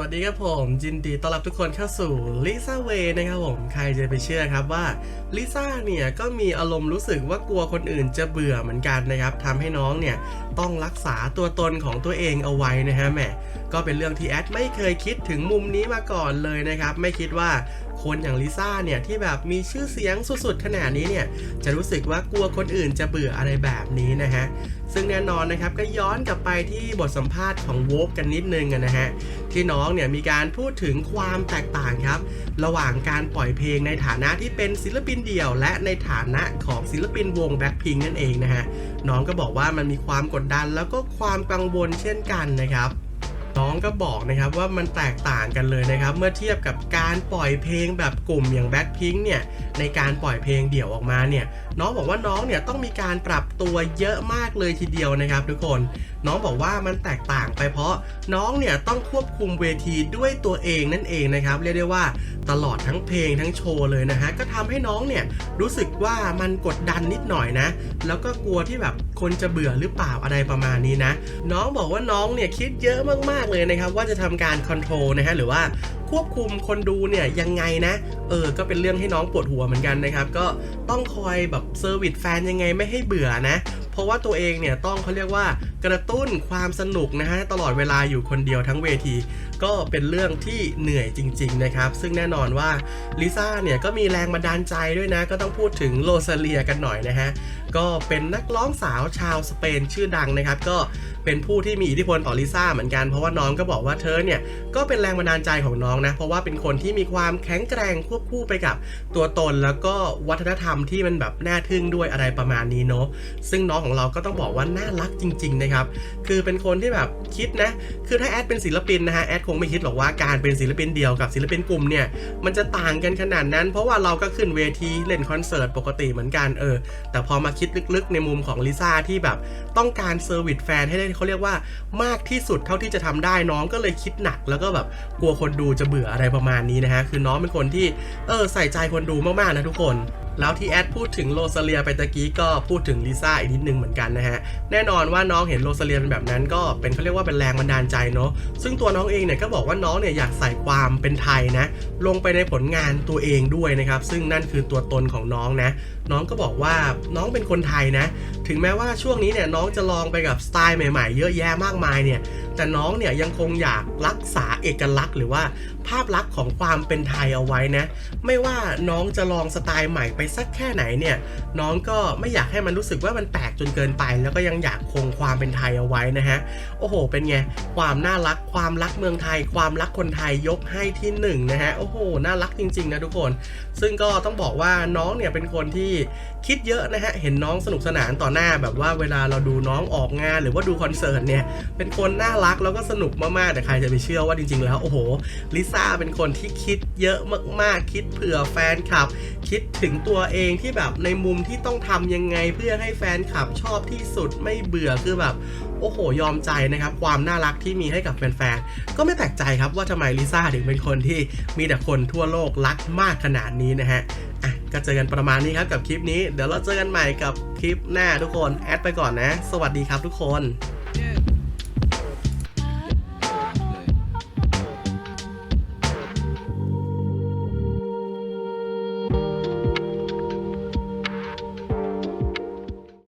วัสดีครับผมยินดีต้อนรับทุกคนเข้าสู่ลิซ่าเวนะครับผมใครจะไปเชื่อครับว่าลิซ่าเนี่ยก็มีอารมณ์รู้สึกว่ากลัวคนอื่นจะเบื่อเหมือนกันนะครับทำให้น้องเนี่ยต้องรักษาตัวตนของตัวเองเอาไว้นะฮะแหมก็เป็นเรื่องที่แอดไม่เคยคิดถึงมุมนี้มาก่อนเลยนะครับไม่คิดว่าคนอย่างลิซ่าเนี่ยที่แบบมีชื่อเสียงสุดๆขนาดนี้เนี่ยจะรู้สึกว่ากลัวคนอื่นจะเบื่ออะไรแบบนี้นะฮะซึ่งแน่นอนนะครับก็ย้อนกลับไปที่บทสัมภาษณ์ของโวกกันนิดนึงนะฮะที่น้องเนี่ยมีการพูดถึงความแตกต่างครับ ระหว่างการปล่อยเพลงในฐานะที่เป็นศิลปินเดี่ยว และในฐานะของศิลปินวงแบ็คพิงนั่นเองนะฮะน้องก็บอกว่ามันมีความกดดันแล้วก็ความกังวลเช่นกันนะครับ น้องก็บอกนะครับว่ามันแตกต่างกันเลยนะครับ เมื่อเทียบกับการปล่อยเพลงแบบกลุ่มอย่างแบ็คพิงเนี่ยในการปล่อยเพลงเดี่ยวออกมาเนี่ยน้องบอกว่าน้องเนี่ยต้องมีการปรับตัวเยอะมากเลยทีเดียวนะครับ ทุกคน น้องบอกว่ามันแตกต่างไปเพราะน้องเนี่ยต้องควบคุมเวทีด้วยตัวเองนั่นเองนะครับ เรียกได้ว่าตลอดทั้งเพลงทั้งโชว์เลยนะฮะก็ทำให้น้องเนี่ยรู้สึกว่ามันกดดันนิดหน่อยนะ แล้วก็กลัวที่แบบคนจะเบื่อหรือเปล่าอะไรประมาณนี้นะ น้องบอกว่าน้องเนี่ยคิดเยอะมากๆเลยนะครับ ว่าจะทำการคอนโทรลนะฮะหรือว่าควบคุมคนดูเนี่ยยังไงนะเออก็เป็นเรื่องให้น้องปวดหัวเหมือนกันนะครับ ก็ต้องคอยแบบเซอร์วิสแฟนยังไงไม่ให้เบื่อนะ เพราะว่าตัวเองเนี่ยต้องเขาเรียกว่ากระตุ้นความสนุกนะฮะตลอดเวลาอยู่คนเดียวทั้งเวที ก็เป็นเรื่องที่เหนื่อยจริง ๆ นะครับ ซึ่งแน่นอนว่าลิซ่าเนี่ยก็มีแรงบันดาลใจด้วยนะ ก็ต้องพูดถึงโรซาเลียกันหน่อยนะฮะ ก็เป็นนักร้องสาวชาวสเปนชื่อดังนะครับ ก็เป็นผู้ที่มีอิทธิพลต่อลิซ่าเหมือนกันเพราะว่าน้องก็บอกว่าเธอเนี่ยก็เป็นแรงบันดาลใจของน้องนะ เพราะว่าเป็นคนที่มีความแข็งแกร่งควบคู่ไปกับตัวตนแล้วก็วัฒนธรรมที่มันแบบน่าทึ่งด้วยอะไรประมาณนี้เนาะซึ่งน้องของเราก็ต้องบอกว่าน่ารักจริง ๆ นะครับ คือเป็นคนที่แบบคิดนะ คือถ้าแอดเป็นศิลปินนะฮะแอดคงไม่คิดหรอกว่าการเป็นศิลปินเดียวกับศิลปินกลุ่มเนี่ยมันจะต่างกันขนาดนั้น เพราะว่าเราก็ขึ้นเวทีเล่นคอนเสิร์ตปกติเหมือนกันเออแต่พอมาคิดลึกๆ ในมุมของลิซ่าที่แบบต้องการเซอร์วิสแฟนให้ได้เขาเรียกว่ามากที่สุดเท่าที่จะทำได้น้องก็เลยคิดหนัก แล้วก็แบบกลัวคนดูจะเบื่ออะไรประมาณนี้นะฮะคือน้องเป็นคนที่เออใส่ใจคนดูมากๆนะทุกคน แล้วที่แอดพูดถึงโรซาเลียไปตะกี้ก็พูดถึงลิซ่าอีกนิดนึงเหมือนกันนะฮะ แน่นอนว่าน้องเห็นโรซาเลียเป็นแบบนั้นก็เป็นเขาเรียกว่าเป็นแรงบันดาลใจเนาะ ซึ่งตัวน้องเองเนี่ยก็บอกว่าน้องเนี่ยอยากใส่ความเป็นไทยนะ ลงไปในผลงานตัวเองด้วยนะครับ ซึ่งนั่นคือตัวตนของน้องนะ น้องก็บอกว่าน้องเป็นคนไทยนะ ถึงแม้ว่าช่วงนี้เนี่ยน้องจะลองไปกับสไตล์ใหม่ๆ เยอะแยะมากมายเนี่ย แต่น้องเนี่ยยังคงอยากรักษาเอกลักษณ์หรือว่าภาพลักษณ์ของความเป็นไทยเอาไว้นะ ไม่ว่าน้องจะลองสไตล์ใหม่ไปสักแค่ไหนเนี่ย น้องก็ไม่อยากให้มันรู้สึกว่ามันแปลกจนเกินไป แล้วก็ยังอยากคงความเป็นไทยเอาไว้นะฮะ โอ้โห เป็นไง ความน่ารัก ความรักเมืองไทย ความรักคนไทยยกให้ที่หนึ่งนะฮะ โอ้โห น่ารักจริงๆนะทุกคน ซึ่งก็ต้องบอกว่าน้องเนี่ยเป็นคนที่คิดเยอะนะฮะ เห็นน้องสนุกสนานต่อหน้าแบบว่าเวลาเราดูน้องออกงานหรือว่าดูคอนเสิร์ตเนี่ย เป็นคนน่ารักรักแล้วก็สนุกมากๆ แต่ใครจะไปเชื่อว่าจริง ๆ แล้ว โอ้โห ลิซ่าเป็นคนที่คิดเยอะมากๆ คิดเผื่อแฟนคลับ คิดถึงตัวเองที่แบบในมุมที่ต้องทำยังไงเพื่อให้แฟนคลับชอบที่สุดไม่เบื่อคือแบบ โอ้โห ยอมใจนะครับ ความน่ารักที่มีให้กับแฟนๆ ก็ไม่แปลกใจครับว่าทำไมลิซ่าถึงเป็นคนที่มีแต่คนทั่วโลกรักมากขนาดนี้นะฮะอะก็เจอกันประมาณนี้ครับกับคลิปนี้ เดี๋ยวเราเจอกันใหม่กับคลิปหน้าทุกคน แอดไปก่อนนะ สวัสดีครับทุกคน Yeah.